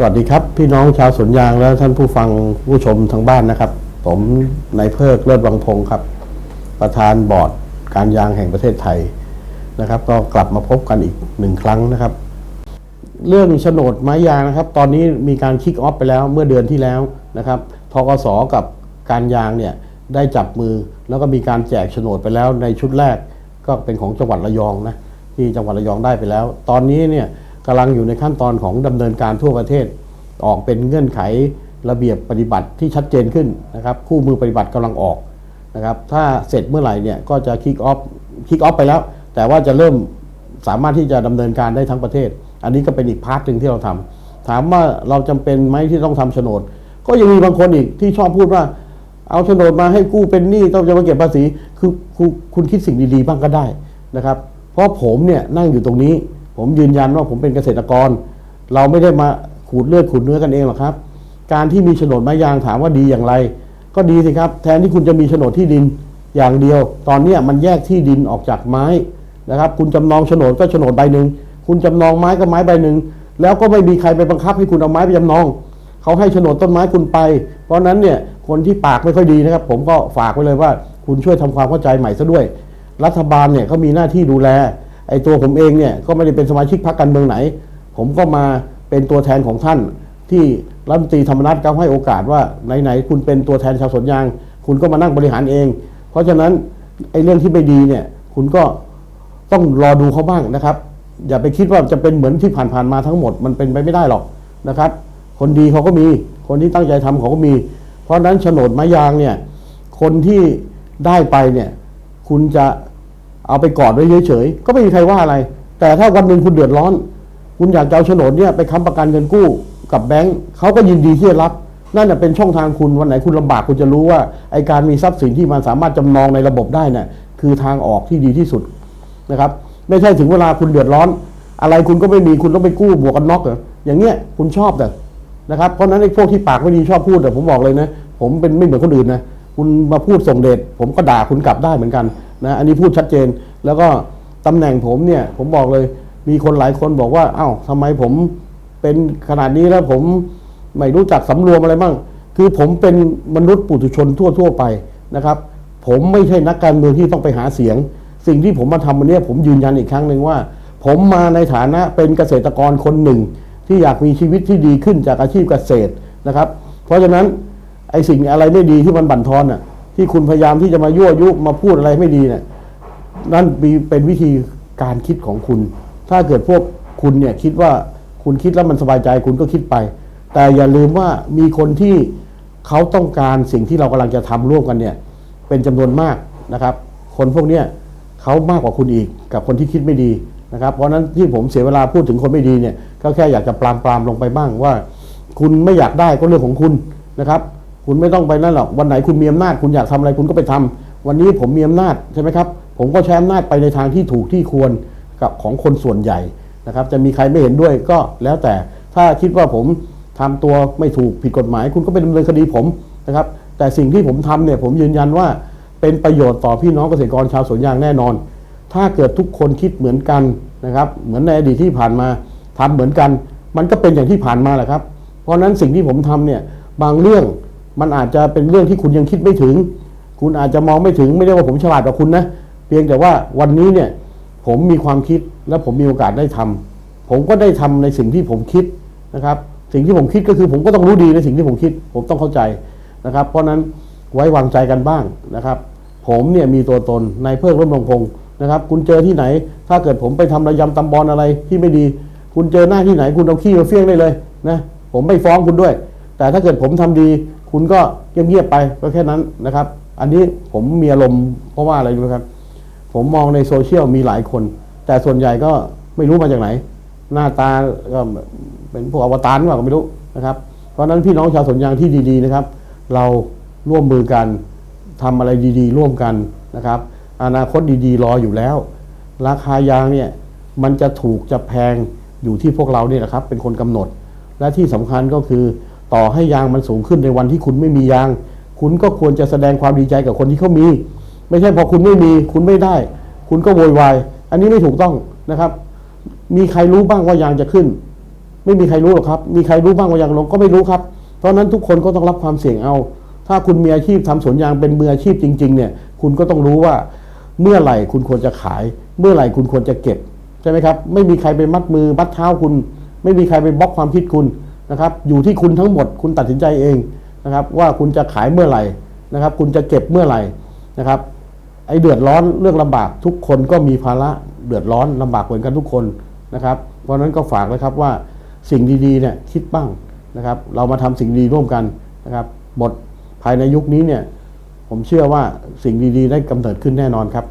สวัสดีครับ พี่น้องชาวสวนยางและท่านผู้ฟังผู้ชมทางบ้านนะครับ ผมนายเพิกเลิศวังพงศ์ครับ ประธานบอร์ดการยางแห่งประเทศไทยนะครับ ก็กลับมาพบกันอีกหนึ่งครั้งนะครับ เรื่องโฉนดไม้ยางนะครับ ตอนนี้มีการคิกออฟไปแล้วเมื่อเดือนที่แล้วนะครับทกสกับการยางเนี่ยได้จับมือแล้วก็มีการแจกโฉนดไปแล้วในชุดแรกก็เป็นของจังหวัดระยองนะที่จังหวัดระยองได้ไปแล้ว ตอนนี้เนี่ย กำลังอยู่ในขั้นตอนของดำเนินการทั่วประเทศ ออกเป็นเงื่อนไขระเบียบปฏิบัติที่ชัดเจนขึ้นนะครับคู่มือปฏิบัติกำลังออกนะครับถ้าเสร็จเมื่อไหร่เนี่ยก็จะคิกออฟคิกออฟไปแล้ว แต่ว่าจะเริ่มสามารถที่จะดำเนินการได้ทั้งประเทศ อันนี้ก็เป็นอีกพาร์ทหนึ่งที่เราทำถามว่าเราจำเป็นไหมที่ต้องทำโฉนด ก็ยังมีบางคนอีกที่ชอบพูดว่า เอาโฉนดมาให้กู้เป็นหนี้ต้องจะมาเก็บภาษีคือคคุณคิดสิ่งดีๆบ้างก็ได้นะครับ เพราะผมเนี่ยนั่งอยู่ตรงนี้ ผมยืนยันว่าผมเป็นเกษตรกร เราไม่ได้มาขูดเลือดขูดเนื้อกันเองหรอกครับ การที่มีโฉนดไม้ยางถามว่าดีอย่างไร ก็ดีสิครับ แทนที่คุณจะมีโฉนดที่ดินอย่างเดียว ตอนนี้มันแยกที่ดินออกจากไม้นะครับ คุณจำนองโฉนดก็โฉนดใบหนึ่งคุณจำนองไม้ก็ไม้ใบหนึ่งแล้วก็ไม่มีใครไปบังคับให้คุณเอาไม้ไปจำนองเขาให้โฉนดต้นไม้คุณไป เพราะนั้นเนี่ยคนที่ปากไม่ค่อยดีนะครับ ผมก็ฝากไว้เลยว่า คุณช่วยทำความเข้าใจใหม่ซะด้วย รัฐบาลเนี่ยเขามีหน้าที่ดูแล ไอ้ตัวผมเองเนี่ยก็ไม่ได้เป็นสมาชิกพรรคการเมืองไหน ผมก็มาเป็นตัวแทนของท่าน ที่รัฐมนตรีธรรมนัฐเขาให้โอกาสว่าไหนๆคุณเป็นตัวแทนชาวสวนยาง คุณก็มานั่งบริหารเอง เพราะฉะนั้นไอ้เรื่องที่ไม่ดีเนี่ยคุณก็ต้องรอดูเขาบ้างนะครับ อย่าไปคิดว่าจะเป็นเหมือนที่ผ่านๆมาทั้งหมดมันเป็นไปไม่ได้หรอกนะครับ คนดีเขาก็มีคนที่ตั้งใจทำเขาก็มี เพราะฉะนั้นโฉนดไม้ยางเนี่ยคนที่ได้ไปเนี่ยคุณจะ เอาไปกอดไว้เฉยๆก็ไม่มีใครว่าอะไร แต่ถ้าวันหนึ่งคุณเดือดร้อน คุณอยากจะเอาโฉนดเนี่ยไปค้ำประกันเงินกู้กับแบงก์เขาก็ยินดีที่จะรับ นั่นนะเป็นช่องทางคุณวันไหนคุณลำบากคุณจะรู้ว่าไอการมีทรัพย์สินที่มันสามารถจำนองในระบบได้เนี่ยคือทางออกที่ดีที่สุดนะครับ ไม่ใช่ถึงเวลาคุณเดือดร้อน อะไรคุณก็ไม่มีคุณต้องไปกู้บวกกันน็อกเหรออย่างเงี้ยคุณชอบแต่นะครับเพราะฉะนั้นไอ้พวกที่ปากไม่ดีชอบพูดแต่ผมบอกเลยนะ ผมเป็นไม่เหมือนคนอื่นนะคุณมาพูดส่งเดชผมก็ด่าคุณกลับได้เหมือนกัน นะอันนี้พูดชัดเจน แล้วก็ตำแหน่งผมเนี่ย ผมบอกเลย มีคนหลายคนบอกว่า เอ้าทำไมผมเป็นขนาดนี้แล้วผมไม่รู้จักสำรวมอะไรบ้าง คือผมเป็นมนุษย์ปุถุชนทั่ว ๆ ไปนะครับ ผมไม่ใช่นักการเมืองที่ต้องไปหาเสียง สิ่งที่ผมมาทำวันนี้ผมยืนยันอีกครั้งหนึ่งว่า ผมมาในฐานะเป็นเกษตรกรคนหนึ่ง ที่อยากมีชีวิตที่ดีขึ้นจากอาชีพเกษตรนะครับ เพราะฉะนั้นไอ้สิ่งอะไรไม่ดีที่มันบั่นทอนน่ะ ที่คุณพยายามที่จะมายั่วยุมาพูดอะไรไม่ดีเนี่ยนั่นเป็นวิธีการคิดของคุณ ถ้าเกิดพวกคุณเนี่ยคิดว่าคุณคิดแล้วมันสบายใจคุณก็คิดไป แต่อย่าลืมว่ามีคนที่เขาต้องการสิ่งที่เรากำลังจะทำร่วมกันเนี่ย เป็นจำนวนมากนะครับ คนพวกเนี้ยเขามากกว่าคุณอีกกับคนที่คิดไม่ดีนะครับ เพราะนั้นที่ผมเสียเวลาพูดถึงคนไม่ดีเนี่ยก็แค่อยากจะปรามปรามลงไปบ้างว่า คุณไม่อยากได้ก็เรื่องของคุณนะครับ คุณไม่ต้องไปนั่นหรอกวันไหนคุณมีอำนาจคุณอยากทำอะไรคุณก็ไปทำวันนี้ผมมีอำนาจใช่ไหมครับ ผมก็ใช้อำนาจไปในทางที่ถูกที่ควรกับของคนส่วนใหญ่นะครับ จะมีใครไม่เห็นด้วยก็แล้วแต่ถ้าคิดว่าผมทำตัวไม่ถูกผิดกฎหมาย คุณก็ไปดำเนินคดีผมนะครับ แต่สิ่งที่ผมทำเนี่ยผมยืนยันว่าเป็นประโยชน์ต่อพี่น้องเกษตรกรชาวสวนยางแน่นอน ถ้าเกิดทุกคนคิดเหมือนกันนะครับ เหมือนในอดีตที่ผ่านมาทำเหมือนกัน มันก็เป็นอย่างที่ผ่านมาแหละครับ เพราะฉะนั้นสิ่งที่ผมทำเนี่ยบางเรื่อง มันอาจจะเป็นเรื่องที่คุณยังคิดไม่ถึง คุณอาจจะมองไม่ถึงไม่ได้ว่าผมฉลาดกว่าคุณนะ เพียงแต่ว่าวันนี้เนี่ยผมมีความคิดและผมมีโอกาสได้ทำผมก็ได้ทำในสิ่งที่ผมคิดนะครับ สิ่งที่ผมคิดก็คือผมก็ต้องรู้ดีในสิ่งที่ผมคิด ผมต้องเข้าใจนะครับ เพราะนั้นไว้วางใจกันบ้างนะครับ ผมเนี่ยมีตัวตนในเพิกร่มลงพงศ์นะครับ คุณเจอที่ไหน ถ้าเกิดผมไปทำระยำตำบอลอะไรที่ไม่ดี คุณเจอหน้าที่ไหน คุณเอาขี้มาเฟี้ยงได้เลยนะผมไม่ฟ้องคุณด้วย แต่ถ้าเกิดผมทำดี คุณก็เงียบๆไปก็แค่นั้นนะครับ อันนี้ผมมีอารมณ์เพราะว่าอะไรรู้ไหมครับ ผมมองในโซเชียลมีหลายคน แต่ส่วนใหญ่ก็ไม่รู้มาจากไหน หน้าตาก็เป็นพวกอวตารว่าก็ไม่รู้นะครับ เพราะนั้นพี่น้องชาวสวนยางที่ดีๆนะครับ เราร่วมมือกันทำอะไรดีๆ ร่วมกันนะครับ อนาคตดีๆ รออยู่แล้ว ราคายางเนี่ยมันจะถูกจะแพงอยู่ที่พวกเราเนี่ยนะครับ เป็นคนกำหนด และที่สำคัญก็คือ ต่อให้ยางมันสูงขึ้นในวันที่คุณไม่มียาง คุณก็ควรจะแสดงความดีใจกับคนที่เขามี ไม่ใช่พอคุณไม่มีคุณไม่ได้ คุณก็โวยวาย อันนี้ไม่ถูกต้องนะครับ มีใครรู้บ้างว่ายางจะขึ้น ไม่มีใครรู้หรอกครับ มีใครรู้บ้างว่ายังลงก็ไม่รู้ครับ เพราะนั้นทุกคนก็ต้องรับความเสี่ยงเอา ถ้าคุณมีอาชีพทำสวนยางเป็นมืออาชีพจริง ๆ เนี่ย คุณก็ต้องรู้ว่าเมื่อไหร่คุณควรจะขาย เมื่อไหร่คุณควรจะเก็บใช่ไหมครับ ไม่มีใครไปมัดมือมัดเท้าคุณ ไม่มีใครไปบล็อกความคิดคุณ นะครับอยู่ที่คุณทั้งหมด คุณตัดสินใจเองนะครับว่าคุณจะขายเมื่อไหร่นะครับ คุณจะเก็บเมื่อไหร่นะครับไอ้เดือดร้อนเรื่องลำบากทุกคนก็มีภาระเดือดร้อนลำบากเหมือนกันทุกคนนะครับ เพราะนั้นก็ฝากเลยครับว่าสิ่งดีๆเนี่ยคิดบ้างนะครับ เรามาทำสิ่งดีร่วมกันนะครับหมดภายในยุคนี้เนี่ยผมเชื่อว่าสิ่งดีๆได้กำเนิดขึ้นแน่นอนครับ